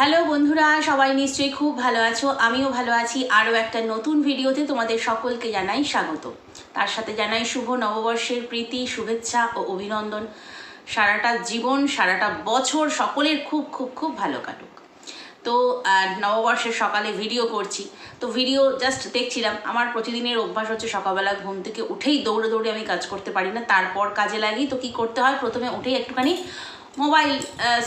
Hello বন্ধুরা, সবাই নিশ্চয়ই খুব ভালো আছো? আমিও ভালো আছি। আরও একটা নতুন ভিডিওতে তোমাদের সকলকে জানাই স্বাগত। তার সাথে জানাই শুভ নববর্ষের প্রীতি, শুভেচ্ছা ও অভিনন্দন। সারাটা জীবন, সারাটা বছর সকলের খুব খুব খুব ভালো কাটুক। তো নববর্ষের সকালে ভিডিও করছি। তো ভিডিও জাস্ট দেখছিলাম। আমার প্রতিদিনের অভ্যাস হচ্ছে সকালবেলা ঘুম থেকে উঠেই দৌড়ে দৌড়ে আমি কাজ করতে পারি না। তারপর কাজে লাগি। তো কি করতে হয়? প্রথমে উঠেই একটুখানি মোবাইল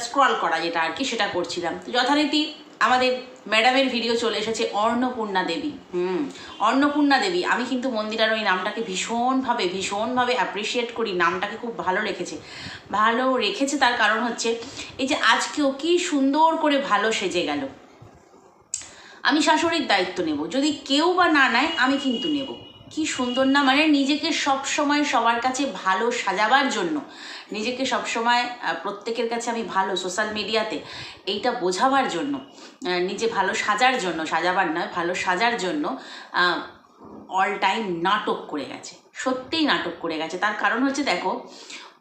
স্ক্রল করা যেটা আর কি, সেটা করছিলাম। তো যথারীতি আমাদের ম্যাডামের ভিডিও চলে এসেছে অন্নপূর্ণা দেবী। হুম, অন্নপূর্ণা দেবী। আমি কিন্তু মন্দিরার ওই নামটাকে ভীষণভাবে ভীষণভাবে অ্যাপ্রিসিয়েট করি। নামটাকে খুব ভালো রেখেছে। ভালো রেখেছে তার কারণ হচ্ছে, এই যে আজকেও কি সুন্দর করে ভালো সেজে গেল। আমি শাশুড়ির দায়িত্ব নেব। যদি কেউ বা না নেয়, আমি কিন্তু নেব। কি সুন্দর না? মানে নিজেকে সব সময় সবার কাছে ভালো সাজাবার জন্য। নিজেকে সব সময় প্রত্যেকের কাছে আমি ভালো সোশ্যাল মিডিয়াতে এইটা বোঝাবার জন্য নিজে ভালো সাজার জন্য, সাজাবার নয়, ভালো সাজার জন্য অল টাইম নাটক করে গেছে। সত্যিই নাটক করে গেছে। তার কারণ হচ্ছে দেখো,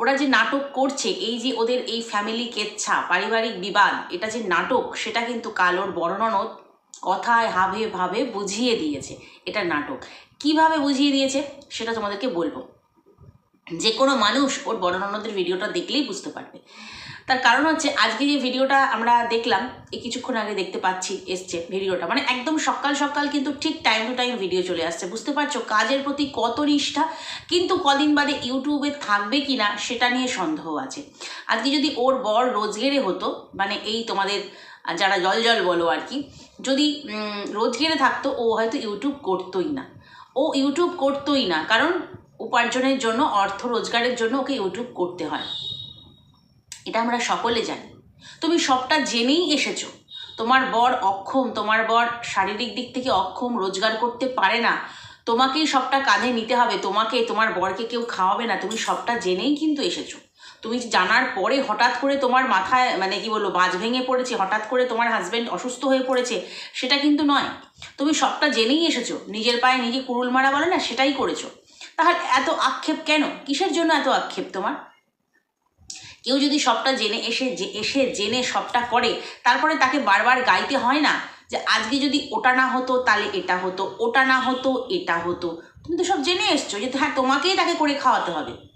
ওরা যে নাটক করছে, এই যে ওদের এই ফ্যামিলি কেচ্ছা পারিবারিক বিবাদ, এটা যে নাটক, সেটা কিন্তু কালোর ননদ কথায় হাবে ভাবে বুঝিয়ে দিয়েছে। এটা নাটক। কীভাবে বুঝিয়ে দিয়েছে সেটা তোমাদেরকে বলব। যে কোনো মানুষ ওর বড় ননদের ভিডিওটা দেখলেই বুঝতে পারবে। তার কারণ হচ্ছে আজকে যে ভিডিওটা আমরা দেখলাম, এই কিছুক্ষণ আগে দেখতে পাচ্ছি এসছে ভিডিওটা। মানে একদম সকাল সকাল কিন্তু ঠিক টাইম টু টাইম ভিডিও চলে আসছে। বুঝতে পারছ কাজের প্রতি কত নিষ্ঠা, কিন্তু কদিন বাদে ইউটিউবে থাকবে কি না সেটা নিয়ে সন্দেহ আছে। আজকে যদি ওর বর রোজগেরে হতো মানে এই তোমাদের যারা জল জল বলো আর কি, যদি রোজগেরে থাকতো, ও হয়তো ইউটিউব করতোই না। ও ইউটিউব করতোই না, কারণ উপার্জনের জন্য, অর্থ রোজগারের জন্য ওকে ইউটিউব করতে হয়। এটা আমরা সকলে জানি। তুমি সবটা জেনেই এসেছ। তোমার বর অক্ষম, তোমার বর শারীরিক দিক থেকে অক্ষম, রোজগার করতে পারে না। তোমাকেই সবটা কাঁধে নিতে হবে, তোমাকে, তোমার বরকে কেউ খাওয়াবে না। তুমি সবটা জেনেই কিন্তু এসেছ। তুমি জানার পরে হঠাৎ করে তোমার মাথায় মানে কি বলব বাজ ভেঙে পড়েছে, হঠাৎ করে তোমার হাজব্যান্ড অসুস্থ হয়ে পড়েছে, সেটা কিন্তু নয়। তুমি সবটা জেনেই এসেছ, নিজের পায়ে নিজে কুড়ুল মারা বলে না, সেটাই করেছ। তাহলে এত আক্ষেপ কেন? কিসের জন্য এত আক্ষেপ তোমার? কেউ যদি সবটা জেনে এসে, যে এসে জেনে সবটা করে, তারপরে তাকে বারবার গাইতে হয় না যে আজকে যদি ওটা না হতো, তাহলে এটা হতো, ওটা না হতো, এটা হতো। তুমি তো সব জেনে এসছো যে হ্যাঁ তোমাকেই তাকে করে খাওয়াতে হবে।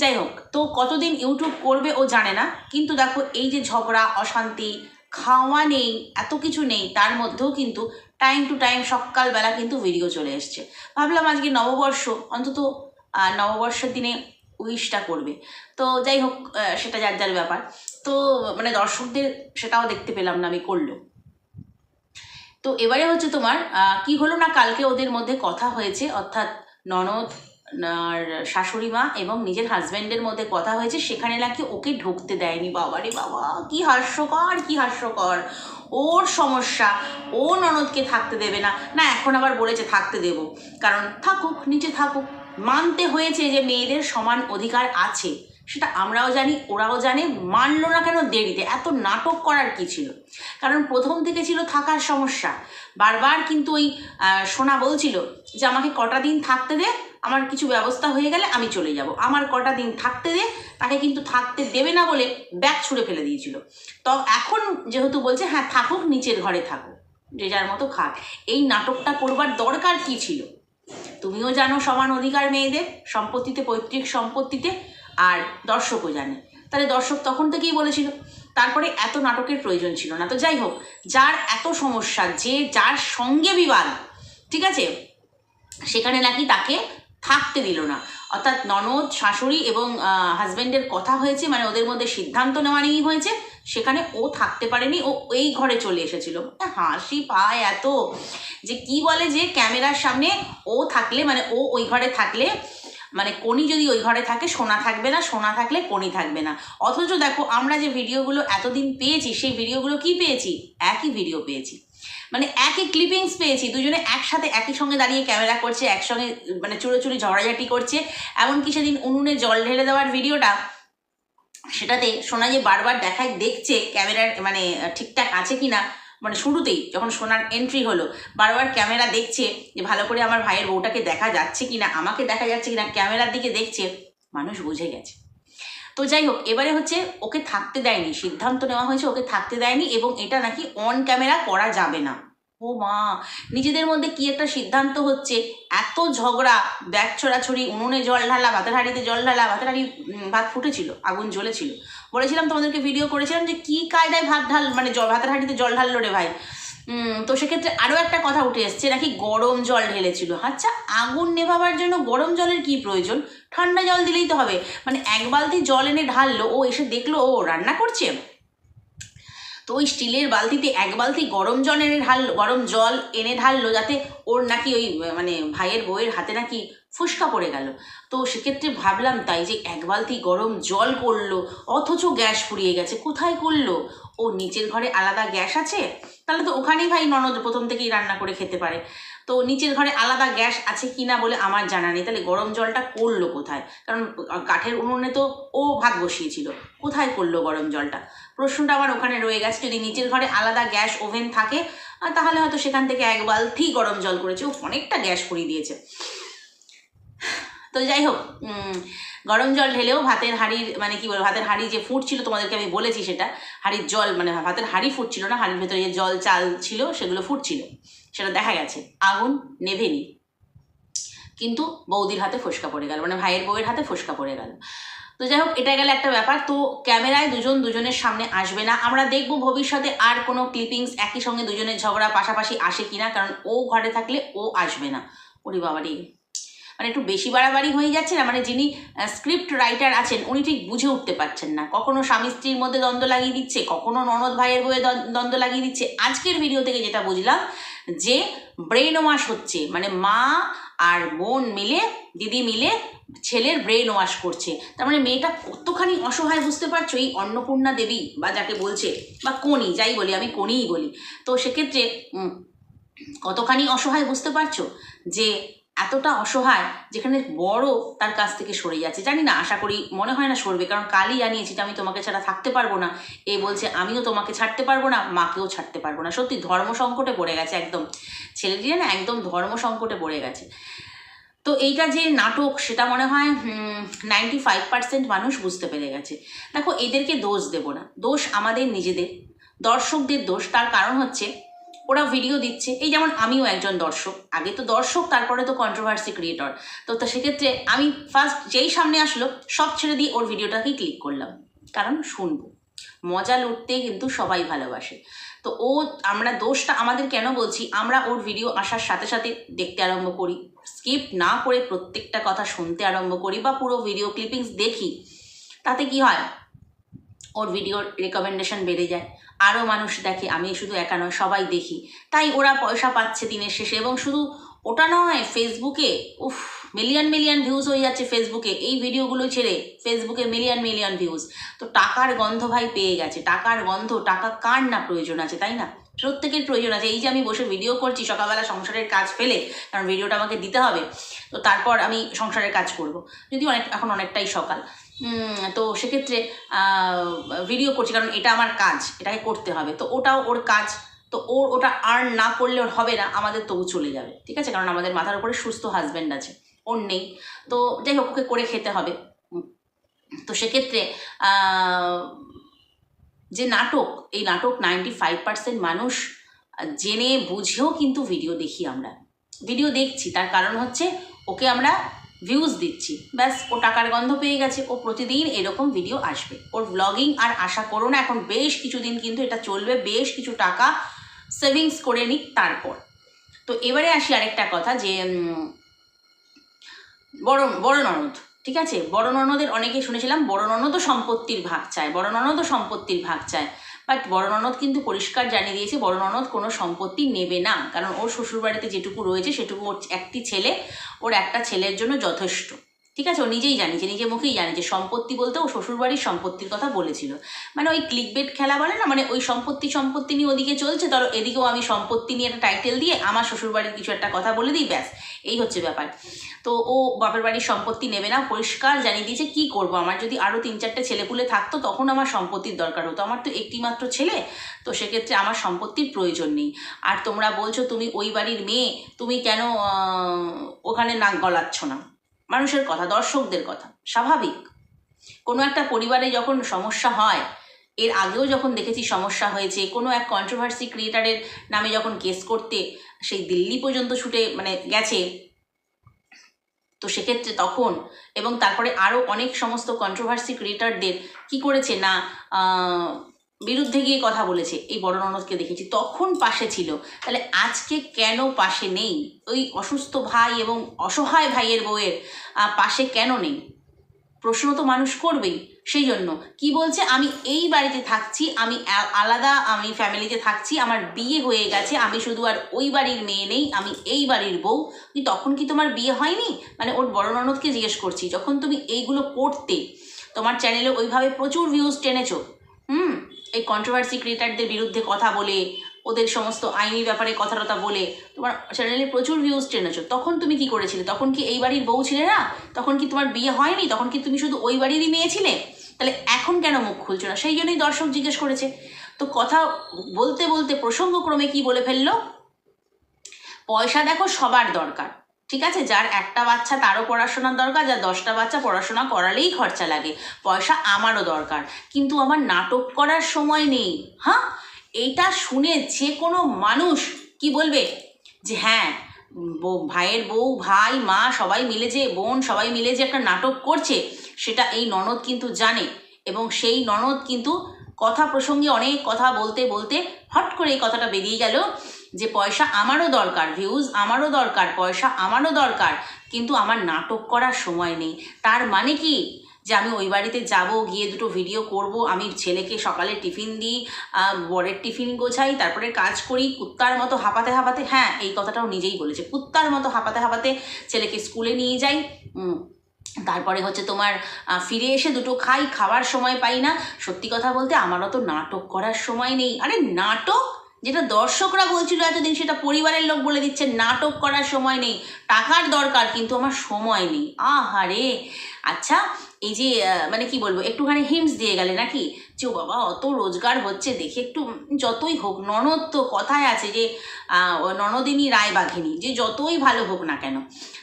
যাই হোক, তো কতদিন ইউটিউব করবে ও জানে না, কিন্তু দেখো এই যে ঝগড়া, অশান্তি, খাওয়া নেই, এত কিছু নেই, তার মধ্যেও কিন্তু টাইম টু টাইম সকালবেলা কিন্তু ভিডিও চলে এসছে। ভাবলাম আজকে নববর্ষ, অন্তত নববর্ষের দিনে উইশটা করবে। তো যাই হোক সেটা যার যার ব্যাপার। তো মানে দর্শকদের সেটাও দেখতে পেলাম না আমি করল তো এবারে হচ্ছে তোমার কি হলো না কালকে ওদের মধ্যে কথা হয়েছে, অর্থাৎ ননদ শাশুড়ি মা এবং নিজের হাজব্যান্ডের মধ্যে কথা হয়েছে, সেখানে নাকি ওকে ঢুকতে দেয়নি। বাবা রে বাবা, কি হাস্যকর কি হাস্যকর। ওর সমস্যা, ও ননদকে থাকতে দেবে না। না, এখন আবার বলেছে থাকতে দেব। কারণ থাকুক, নিচে থাকুক। মানতে হয়েছে যে মেয়েদের সমান অধিকার আছে। সেটা আমরাও জানি, ওরাও জানে। মানলো না কেন দেরিতে? এত নাটক করার কি ছিল? কারণ প্রথম থেকে ছিল থাকার সমস্যা। বারবার কিন্তু ওই সোনা বলছিল যে, আমাকে কটা দিন থাকতে দে আমার কিছু ব্যবস্থা হয়ে গেলে আমি চলে যাব। আমার কটা দিন থাকতে দে, তাকে কিন্তু থাকতে দেবে না বলে ব্যাগ ছুঁড়ে ফেলে দিয়েছিল। তো এখন যেহেতু বলছে হ্যাঁ থাকুক, নিচের ঘরে থাকুক, যে যার মতো খাক। এই নাটকটা করবার দরকার কি ছিল? তুমিও জানো সমান অধিকার মেয়েদের, সম্পত্তিতে পৈতৃক সম্পত্তিতে, আর দর্শকও জানে। তাহলে দর্শক তখন থেকেই বলেছিল, তারপরে এত নাটকের প্রয়োজন ছিল না। তো যাই হোক, যার এত সমস্যা, যে যার সঙ্গে বিবাদ, ঠিক আছে? সেখানে নাকি তাকে থাকতে দিল না। অর্থাৎ ননদ, শাশুড়ি এবং হাজব্যান্ডের কথা হয়েছে মানে ওদের মধ্যে সিদ্ধান্ত নেওয়া নিয়েই হয়েছে। সেখানে ও থাকতে পারেনি, ও এই ঘরে চলে এসেছিল। হাসি পায় এত যে কি বলে যে ক্যামেরার সামনে ও থাকলে মানে ও ওই ঘরে থাকলে মানে কোনি যদি ওই ঘরে থাকে, সোনা থাকবে না, সোনা থাকলে কোনি থাকবে না। অথচ দেখো, আমরা যে ভিডিওগুলো এতদিন পেয়েছি, সেই ভিডিওগুলো কি পেয়েছি? একই ভিডিও পেয়েছি। মানে একই ক্লিপিংস পেয়েছি, দুজনে একসাথে একই সঙ্গে দাঁড়িয়ে ক্যামেরা করছে, একসঙ্গে মানে চুরোচুরি ঝগড়াঝাটি করছে। এমনকি সেদিন উনুনে জল ঢেলে দেওয়ার ভিডিওটা, সেটাতে সোনা যে বারবার দেখায়, দেখছে ক্যামেরার মানে ঠিকঠাক আছে কিনা মানে শুরুতেই যখন সোনার এন্ট্রি হলো, বারবার ক্যামেরা দেখছে যে ভালো করে আমার ভাইয়ের বউটাকে দেখা যাচ্ছে কিনা, আমাকে দেখা যাচ্ছে কিনা, ক্যামেরার দিকে দেখছে, মানুষ বুঝে গেছে। তো যাই হোক, এবারে হচ্ছে ওকে থাকতে দেয়নি, সিদ্ধান্ত নেওয়া হয়েছে ওকে থাকতে দেয়নি এবং এটা নাকি অন ক্যামেরা করা যাবে না। ও মা, নিজেদের মধ্যে কি একটা সিদ্ধান্ত হচ্ছে? এত ঝগড়া, ব্যাগ ছড়াছড়ি, উনুনে জল ঢালা ভাতের হাঁড়িতে জল ঢালা ভাতের হাঁড়ি ভাত ফুটেছিল, আগুন জ্বলেছিল। বলেছিলাম তোমাদেরকে ভিডিও করেছিলাম যে কি কায়দায় ভাত ঢাল মানে ভাতের হাঁড়িতে জল ঢাললো রে ভাই। তো সেক্ষেত্রে আরও একটা কথা উঠে এসছে নাকি গরম জল ঢেলেছিল। আচ্ছা আগুন নেভাবার জন্য গরম জলের কি প্রয়োজন? ঠান্ডা জল দিলেই তো হবে। মানে এক বালতি জল এনে ঢাললো, ও এসে দেখল, ও রান্না করছে? তো ওই স্টিলের বালতিতে এক বালতি গরম জল এনে ঢাললো গরম জল এনে ঢাললো যাতে ওর নাকি ওই মানে ভাইয়ের বউয়ের হাতে নাকি ফুসকা পড়ে গেল। তো সেক্ষেত্রে ভাবলাম তাই যে এক বালতি গরম জল করল, অথচ গ্যাস ফুরিয়ে গেছে, কোথায় করল? ও নিচের ঘরে আলাদা গ্যাস আছে? তাহলে তো ওখানেই ভাই ননদ প্রথম থেকেই রান্না করে খেতে পারে। তো নিচের ঘরে আলাদা গ্যাস আছে কি না বলে আমার জানা নেই। তাহলে গরম জলটা করল কোথায়? কারণ কাঠের উনুনে তো ও ভাত বসিয়েছিল। কোথায় করল গরম জলটা? প্রশ্নটা আমার ওখানে রয়ে গেছে। যদি নিচের ঘরে আলাদা গ্যাস ওভেন থাকে তাহলে হয়তো সেখান থেকে এক বালতি গরম জল করেছে। ও অনেকটা গ্যাস করিয়ে দিয়েছে। তো যাই হোক গরম জল ঢেলেও ভাতের হাঁড়ির মানে কি বলব, ভাতের হাঁড়ি যে ফুটছিল তোমাদেরকে আমি বলেছি সেটা, হাঁড়ির জল মানে ভাতের হাঁড়ি ফুটছিল না, হাঁড়ির ভেতরে যে জল চাল ছিল, সেগুলো ফুটছিল সেটা দেখা গেছে। আগুন নেভেনি। কিন্তু বৌদির হাতে ফোসকা পড়ে গেল মানে ভাইয়ের বউয়ের হাতে ফোসকা পড়ে গেল। তো যাই হোক, এটা গেল একটা ব্যাপার। তো ক্যামেরায় দুজন দুজনের সামনে আসবে না। আমরা দেখব ভবিষ্যতে আর কোনো ক্লিপিংস একই সঙ্গে দুজনের ঝগড়া পাশাপাশি আসে কিনা, কারণ ও ঘরে থাকলে ও আসবে না। ওরে বাবারি। মানে একটু বেশি বাড়াবাড়ি হয়ে যাচ্ছে না? মানে যিনি স্ক্রিপ্ট রাইটার আছেন, উনি ঠিক বুঝে উঠতে পারছেন না। কখনো স্বামী স্ত্রীর মধ্যে দ্বন্দ্ব লাগিয়ে দিচ্ছে, কখনো ননদ ভাইয়ের বইয়ে দ্বন্দ্ব লাগিয়ে দিচ্ছে। আজকের ভিডিও থেকে যেটা বুঝলাম, যে ব্রেন ওয়াশ হচ্ছে মানে মা আর বোন মিলে, দিদি মিলে ছেলের ব্রেন ওয়াশ করছে। তার মানে মেয়েটা কতখানি অসহায় বুঝতে পারছ? এই অন্নপূর্ণা দেবী, বা যাকে বলছে, বা কোনি যাই বলি, আমি কোনিই বলি। তো সেক্ষেত্রে কতখানি অসহায় বুঝতে পারছ? যে এতটা অসহায় যেখানে বড় তার কাছ থেকে সরে যাচ্ছে। জানি না, আশা করি মনে হয় না সরবে, কারণ কালই জানিয়েছি যে আমি তোমাকে ছাড়া থাকতে পারব না। এ বলছে, আমিও তোমাকে ছাড়তে পারব না, মাকেও ছাড়তে পারব না। সত্যি ধর্ম সংকটে পড়ে গেছে একদম। ছেলেটি না একদম ধর্ম সংকটে পড়ে গেছে। তো এইটা যে নাটক, সেটা মনে হয় নাইনটি ফাইভ পার্সেন্ট মানুষ বুঝতে পেরে গেছে। দেখো, এদেরকে দোষ দেব না। দোষ আমাদের নিজেদের, দর্শকদের দোষ। তার কারণ হচ্ছে ওরা ভিডিও দিচ্ছে। এই যেমন আমিও একজন দর্শক। আগে তো দর্শক, তারপরে তো কন্ট্রোভার্সি ক্রিয়েটর তো, তা সেক্ষেত্রে আমি ফার্স্ট যেই সামনে আসলো, সব ছেড়ে দিয়ে ওর ভিডিওটাকেই ক্লিক করলাম। কারণ শুনব। মজা লুটতে কিন্তু সবাই ভালোবাসে। তো ও, আমরা দোষটা আমাদের কেন বলছি? আমরা ওর ভিডিও আসার সাথে সাথে দেখতে আরম্ভ করি। স্কিপ না করে প্রত্যেকটা কথা শুনতে আরম্ভ করি বা পুরো ভিডিও ক্লিপিংস দেখি। তাতে কি হয়? ওর ভিডিওর রেকমেন্ডেশন বেড়ে যায়। আরও মানুষ দেখে, আমি শুধু একা নয়, সবাই দেখি। তাই ওরা পয়সা পাচ্ছে দিনের শেষে এবং শুধু ওটা নয় ফেসবুকে উফ মিলিয়ন মিলিয়ন ভিউজ হয়ে যাচ্ছে ফেসবুকে এই ভিডিওগুলো ছেড়ে ফেসবুকে মিলিয়ন মিলিয়ন ভিউজ তো টাকার গন্ধ ভাই পেয়ে গেছে। টাকার গন্ধ, টাকা কার না প্রয়োজন আছে, তাই না? প্রত্যেকের প্রয়োজন আছে। এই যে আমি বসে ভিডিও করছি, সকালবেলা সংসারের কাজ ফেলে, কারণ ভিডিওটা আমাকে দিতে হবে, তো তারপর আমি সংসারের কাজ করব। যদি অনেক, এখন অনেকটাই সকাল। তো সেক্ষেত্রে ভিডিও করছি, কারণ এটা আমার কাজ, এটাকে করতে হবে। তো ওটাও ওর কাজ, তো ওর ওটা আর্ন না করলে ওর হবে না, আমাদের তবু চলে যাবে, ঠিক আছে? কারণ আমাদের মাথার উপরে সুস্থ হাজব্যান্ড আছে, ওর নেই। তো যাই হোক, ওকে করে খেতে হবে। তো সেক্ষেত্রে যে নাটক, এই নাটক নাইনটি ফাইভ পার্সেন্ট মানুষ জেনে বুঝেও কিন্তু ভিডিও দেখি আমরা। ভিডিও দেখছি, তার কারণ হচ্ছে ওকে আমরা ভিউজ দিচ্ছি। ব্যাস, ও টাকার গন্ধ পেয়ে গেছে, ও প্রতিদিন এরকম ভিডিও আসবে। ওর ব্লগিং আর আশা করো না, এখন বেশ কিছুদিন কিন্তু এটা চলবে, বেশ কিছু টাকা সেভিংস করে নিক তারপর। তো এবারে আসি আরেকটা কথা যে বড় বড় ননদ, ঠিক আছে? বড় ননদের অনেকে শুনেছিলাম, বড় ননদও সম্পত্তির ভাগ চায়, বড় ননদও সম্পত্তির ভাগ চায়। বাট বড় ননদ কিন্তু পরিষ্কার জানিয়ে দিয়েছে বড় ননদ কোনো সম্পত্তি নেবে না। কারণ ওর শ্বশুরবাড়িতে যেটুকু রয়েছে, সেটুকু ওর একটি ছেলে, ওর একটা ছেলের জন্য যথেষ্ট। ঠিক আছে, ও নিজেই জানিয়েছে নিজে মুখেই জানিয়েছে সম্পত্তি বলতে ও শ্বশুরবাড়ির সম্পত্তির কথা বলেছিল। মানে ওই ক্লিক বেট খেলা বলে না মানে ওই সম্পত্তি সম্পত্তি নিয়ে ওদিকে চলছে, ধরো এদিকেও আমি সম্পত্তি নিয়ে একটা টাইটেল দিয়ে আমার শ্বশুরবাড়ির কিছু একটা কথা বলে দিই, ব্যাস, এই হচ্ছে ব্যাপার। তো ও বাপের বাড়ির সম্পত্তি নেবে না, পরিষ্কার জানিয়ে দিয়েছে, কি করব? আমার যদি আরও তিন চারটে ছেলেপুলে থাকতো, তখন আমার সম্পত্তির দরকার হতো। আমার তো একটি মাত্র ছেলে, তো সেক্ষেত্রে আমার সম্পত্তির প্রয়োজন নেই। আর তোমরা বলছো তুমি ওই বাড়ির মেয়ে, তুমি কেন ওখানে নাক গলাচ্ছ না? মানুষের কথা, দর্শকদের কথা, স্বাভাবিক। কোনো একটা পরিবারে যখন সমস্যা হয়, এর আগেও যখন দেখেছি সমস্যা হয়েছে, কোনো এক কন্ট্রোভার্সি ক্রিয়েটারের নামে যখন কেস করতে সেই দিল্লি পর্যন্ত ছুটে মানে গেছে, তো সেক্ষেত্রে তখন এবং তারপরে আরও অনেক সমস্ত কন্ট্রোভার্সি ক্রিয়েটারদের কি করেছে না বিরুদ্ধে গিয়ে কথা বলেছে, এই বড় ননদকে দেখেছি। তখন পাশে ছিল। তাহলে আজকে কেন পাশে নেই? ওই অসুস্থ ভাই এবং অসহায় ভাইয়ের বউয়ের পাশে কেন নেই? প্রশ্ন তো মানুষ করবেই। সেই জন্য কি বলছে? আমি এই বাড়িতে থাকছি, আমি আলাদা, আমি ফ্যামিলিতে থাকছি, আমার বিয়ে হয়ে গেছে, আমি শুধু আর ওই বাড়ির মেয়ে নেই, আমি এই বাড়ির বউ। তখন কি তোমার বিয়ে হয়নি? মানে ওর বড় ননদকে জিজ্ঞেস করছি, যখন তুমি এইগুলো করতে, তোমার চ্যানেলে ওইভাবে প্রচুর ভিউজ টেনেছো, হুম? এই কন্ট্রোভার্সি ক্রিয়েটারদের বিরুদ্ধে কথা বলে, ওদের সমস্ত আইনি ব্যাপারে কথা টথা বলে, তোমার চ্যানেলে প্রচুর ভিউজ টেনেছো তখন তুমি কি করেছিলে? তখন কি এই বাড়ির বউ ছিলে না? তখন কি তোমার বিয়ে হয়নি? তখন কি তুমি শুধু ওই বাড়িরই মেয়ে ছিলে? তাহলে এখন কেন মুখ খুলছো না? সেই জন্যই দর্শক জিজ্ঞেস করেছে। তো কথা বলতে বলতে প্রসঙ্গক্রমে কি বলে ফেলল? পয়সা দেখো সবার দরকার। ঠিক আছে? যার একটা বাচ্চা তারও পড়াশোনার দরকার, যার দশটা বাচ্চা পড়াশোনা করালেই খরচা লাগে। পয়সা আমারও দরকার। কিন্তু আমার নাটক করার সময় নেই। হ্যাঁ এইটা শুনে যে কোনো মানুষ কি বলবে? যে হ্যাঁ ভাইয়ের বউ, ভাই, মা সবাই মিলে যে, বোন সবাই মিলে যে একটা নাটক করছে, সেটা এই ননদ কিন্তু জানে। এবং সেই ননদ কিন্তু কথা প্রসঙ্গে অনেক কথা বলতে বলতে হট করে এই কথাটা বেরিয়ে গেল। যে পয়সা আমারও দরকার ভিউজ আমারও দরকার, পয়সা আমারও দরকার, কিন্তু আমার নাটক করার সময় নেই। তার মানে কি? যে আমি ওই বাড়িতে যাব, গিয়ে দুটো ভিডিও করব, আমি ছেলেকে সকালে টিফিন দিই বরের টিফিন গোছাই, তারপরে কাজ করি, কুত্তার মতো হাঁপাতে হাঁপাতে হ্যাঁ এই কথাটাও নিজেই বলেছে, কুত্তার মতো হাঁপাতে হাঁপাতে ছেলেকে স্কুলে নিয়ে যাই তারপরে হচ্ছে তোমার ফিরে এসে দুটো খাই, খাওয়ার সময় পাই না। সত্যি কথা বলতে আমারও তো নাটক করার সময় নেই। আরে নাটক? যেটা দর্শকরা বলছিল এতদিন, সেটা পরিবারের লোক বলে দিচ্ছে, নাটক করার সময় নেই, টাকার দরকার, কিন্তু আমার সময় নেই। আহারে! আচ্ছা এই যে মানে কি বলব, একটুখানি হিমস দিয়ে গেলে নাকি? যে বাবা, অত রোজগার হচ্ছে দেখে একটু যতই হোক, ননদ তো কথায় আছে যে ননদিনী রায় বাঘিনী, যে যতই ভালো হোক না কেন।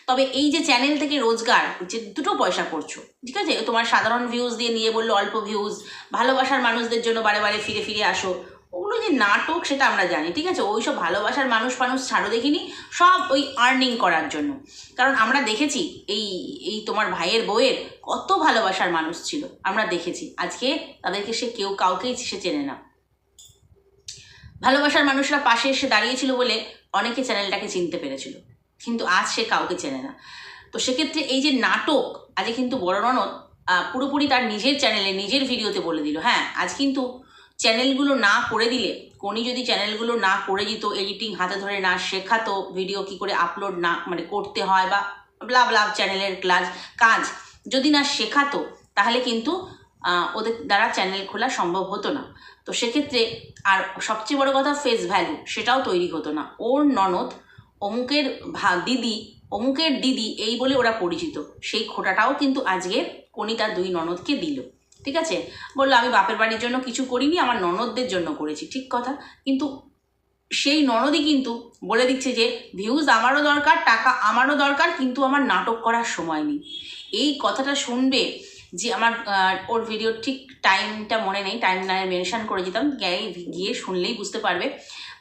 তবে এই যে চ্যানেল থেকে রোজগার, যে দুটো পয়সা করছ, ঠিক আছে? তোমার সাধারণ ভিউজ দিয়ে নিয়ে বলল, অল্প ভিউজ ভালোবাসার মানুষদের জন্য বারে বারে ফিরে ফিরে আসো ওগুলো যে নাটক সেটা আমরা জানি, ঠিক আছে? ওই সব ভালোবাসার মানুষ মানুষ ছাড়ো দেখিনি, সব ওই আর্নিং করার জন্য। কারণ আমরা দেখেছি, এই এই তোমার ভাইয়ের বউয়ের কত ভালোবাসার মানুষ ছিল, আমরা দেখেছি। আজকে তাদেরকে সে কেউ কাউকেই সে চেনে না। ভালোবাসার মানুষরা পাশে এসে দাঁড়িয়েছিল বলে অনেকে চ্যানেলটাকে চিনতে পেরেছিল, কিন্তু আজ সে কাউকে চেনে না। তো সেক্ষেত্রে এই যে নাটক, আজকে কিন্তু বড় ননদ পুরোপুরি তার নিজের চ্যানেলে, নিজের ভিডিওতে বলে দিল হ্যাঁ আজ কিন্তু চ্যানেলগুলো না করে দিলে, কোনি যদি চ্যানেলগুলো না করে দিত এডিটিং হাতে ধরে না শেখাতো ভিডিও কি করে আপলোড না মানে করতে হয় বা ব্লা ব্লা চ্যানেলের ক্লাস কাজ যদি না শেখাতো, তাহলে কিন্তু ওদের দ্বারা চ্যানেল খোলা সম্ভব হতো না। তো সেক্ষেত্রে আর সবচেয়ে বড় কথা ফেস ভ্যালু সেটাও তৈরি হতো না। ওর ননদ অমুকের ভা, দিদি, অমুকের দিদি, এই বলে ওরা পরিচিত। সেই খোটাটাও কিন্তু আজকে কোনি তার দুই ননদকে দিল। ঠিক আছে? বলল, আমি বাপের বাড়ির জন্য কিছু করিনি, আমার ননদদের জন্য করেছি। ঠিক কথা। কিন্তু সেই ননদই কিন্তু বলে দিচ্ছে যে, ভিউজ আমারও দরকার, টাকা আমারও দরকার, কিন্তু আমার নাটক করার সময় নেই। এই কথাটা শুনবে যে আমার ওর ভিডিওর ঠিক টাইমটা মনে নেই টাইম না মেনশন করে দিতাম গিয়ে শুনলেই বুঝতে পারবে।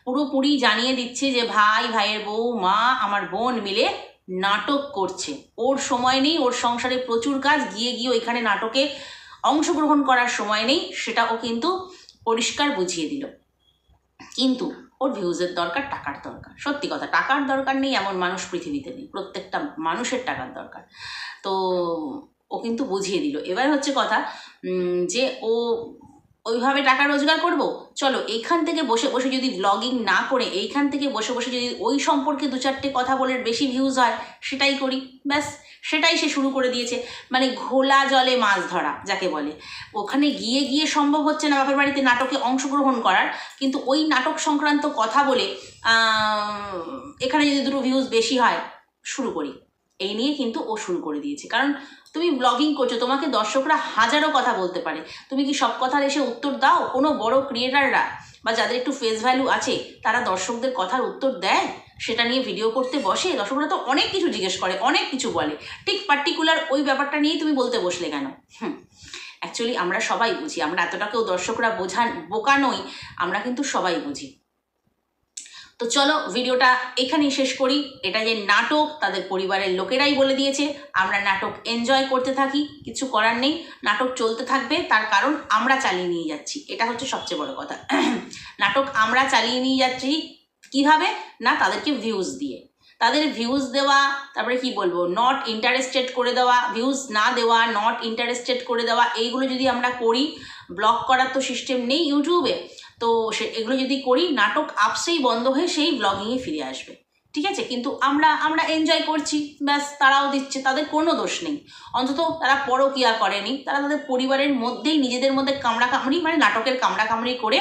পুরোপুরি জানিয়ে দিচ্ছে যে, ভাই, ভাইয়ের বউ, মা, আমার বোন মিলে নাটক করছে। ওর সময় নেই, ওর সংসারে প্রচুর কাজ, গিয়ে গিয়ে ওইখানে নাটকে অংশগ্রহণ করার সময় নেই সেটা ও কিন্তু পরিষ্কার বুঝিয়ে দিল। কিন্তু ওর ভিউজের দরকার, টাকার দরকার। সত্যি কথা, টাকার দরকার নেই এমন মানুষ পৃথিবীতে নেই, প্রত্যেকটা মানুষের টাকার দরকার। তো ও কিন্তু বুঝিয়ে দিল। এবার হচ্ছে কথা যে ও ওইভাবে টাকা রোজগার করব? চলো এইখান থেকে বসে বসে যদি ব্লগিং না করে, এইখান থেকে বসে বসে যদি ওই সম্পর্কে দু চারটে কথা বলে বেশি ভিউজ হয়, সেটাই করি, ব্যাস। সেটাই সে শুরু করে দিয়েছে। মানে ঘোলা জলে মাছ ধরা, যাকে বলে। ওখানে গিয়ে গিয়ে সম্ভব হচ্ছে না বাপের বাড়িতে নাটকে অংশগ্রহণ করার, কিন্তু ওই নাটক সংক্রান্ত কথা বলে এখানে যদি দুটো ভিউজ বেশি হয়, শুরু করি। এই নিয়ে কিন্তু ও শুরু করে দিয়েছে। কারণ তুমি ব্লগিং করছ, তোমাকে দর্শকরা হাজারো কথা বলতে পারে। তুমি কি সব কথার এসে উত্তর দাও? কোনো বড় ক্রিয়েটাররা বা যাদের একটু ফেস ভ্যালু আছে, তারা দর্শকদের কথার উত্তর দেয়? সেটা নিয়ে ভিডিও করতে বসে দর্শকরা তো অনেক কিছু জিজ্ঞেস করে, অনেক কিছু বলে। ঠিক পার্টিকুলার ওই ব্যাপারটা নিয়েই তুমি বলতে বসলে কেন? হুম। অ্যাকচুয়ালি আমরা সবাই বুঝি, আমরা এতটা কেউ দর্শকরা বোঝান বোকা নই, আমরা কিন্তু সবাই বুঝি। তো চলো ভিডিওটা এখানেই শেষ করি। এটা যে নাটক, তাদের পরিবারের লোকেরাই বলে দিয়েছে, আমরা নাটক এনজয় করতে থাকি, কিছু করার নেই, নাটক চলতে থাকবে, তার কারণ আমরা চালিয়ে নিয়ে যাচ্ছি, এটা হচ্ছে সবচেয়ে বড় কথা। নাটক আমরা চালিয়ে নিয়ে যাচ্ছি কীভাবে? না, তাদেরকে ভিউজ দিয়ে। তাদের ভিউজ দেওয়া, তারপরে কি বলব? নট ইন্টারেস্টেড করে দেওয়া ভিউজ না দেওয়া নট ইন্টারেস্টেড করে দেওয়া, এইগুলো যদি আমরা করি ব্লক করার তো সিস্টেম নেই ইউটিউবে তো সে, এগুলো যদি করি, নাটক আপসেই বন্ধ হয়ে সেই ব্লগিংয়ে ফিরে আসবে। ঠিক আছে? কিন্তু আমরা আমরা এনজয় করছি। ব্যাস, তারাও দিচ্ছে, তাদের কোনো দোষ নেই। অন্তত তারা পরকিয়া করেনি। তারা তাদের পরিবারের মধ্যেই নিজেদের মধ্যে কামড়া কামড়ি মানে নাটকের কামড়া কামড়ি করে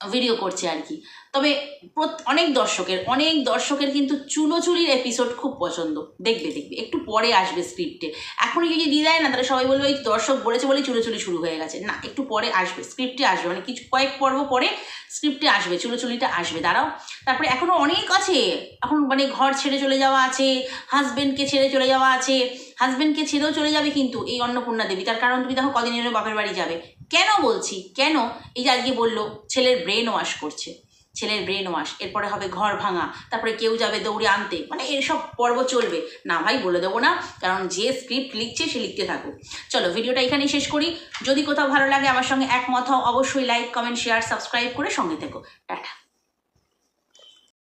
ভিডিও করছে আর কি তবে অনেক দর্শকের অনেক দর্শকের কিন্তু চুলোচুলির এপিসোড খুব পছন্দ। দেখবে দেখবে। একটু পরে আসবে স্ক্রিপ্টে এখনই যদি দিয়ে দেয় না, তাহলে সবাই বলবে, ওই দর্শক বলেছে বলেই চুলোচুলি শুরু হয়ে গেছে। না, একটু পরে আসবে স্ক্রিপ্টে আসবে। মানে কিছু, কয়েক পর্ব পরে স্ক্রিপ্টে আসবে চুলোচুলিটা আসবে। দাঁড়াও। তারপরে এখনও অনেক আছে। এখন মানে ঘর ছেড়ে চলে যাওয়া আছে হাজবেন্ডকে ছেড়ে চলে যাওয়া আছে। হাজবেন্ডকে ছেড়েও চলে যাবে কিন্তু এই অন্নপূর্ণা দেবী। তার কারণ তুমি দেখো কদিন বাপের বাড়ি যাবে। কেন বলছি? কেন? এই যে আজকে বলল, ছেলের ব্রেন ওয়াশ করছে। ছেলের ব্রেন ওয়াশ এরপরে হবে ঘর ভাঙা, তারপরে কেউ যাবে দৌড়ে আনতে মানে এইসব পর্ব চলবে। না ভাই, বলে দেবো না, কারণ যে স্ক্রিপ্ট লিখছে, সে লিখতে থাকুক। চলো, ভিডিওটা এখানেই শেষ করি। যদি কোথাও ভালো লাগে আমার সঙ্গে একমত হও, অবশ্যই লাইক কমেন্ট শেয়ার সাবস্ক্রাইব করে সঙ্গে থেকো। টাটা।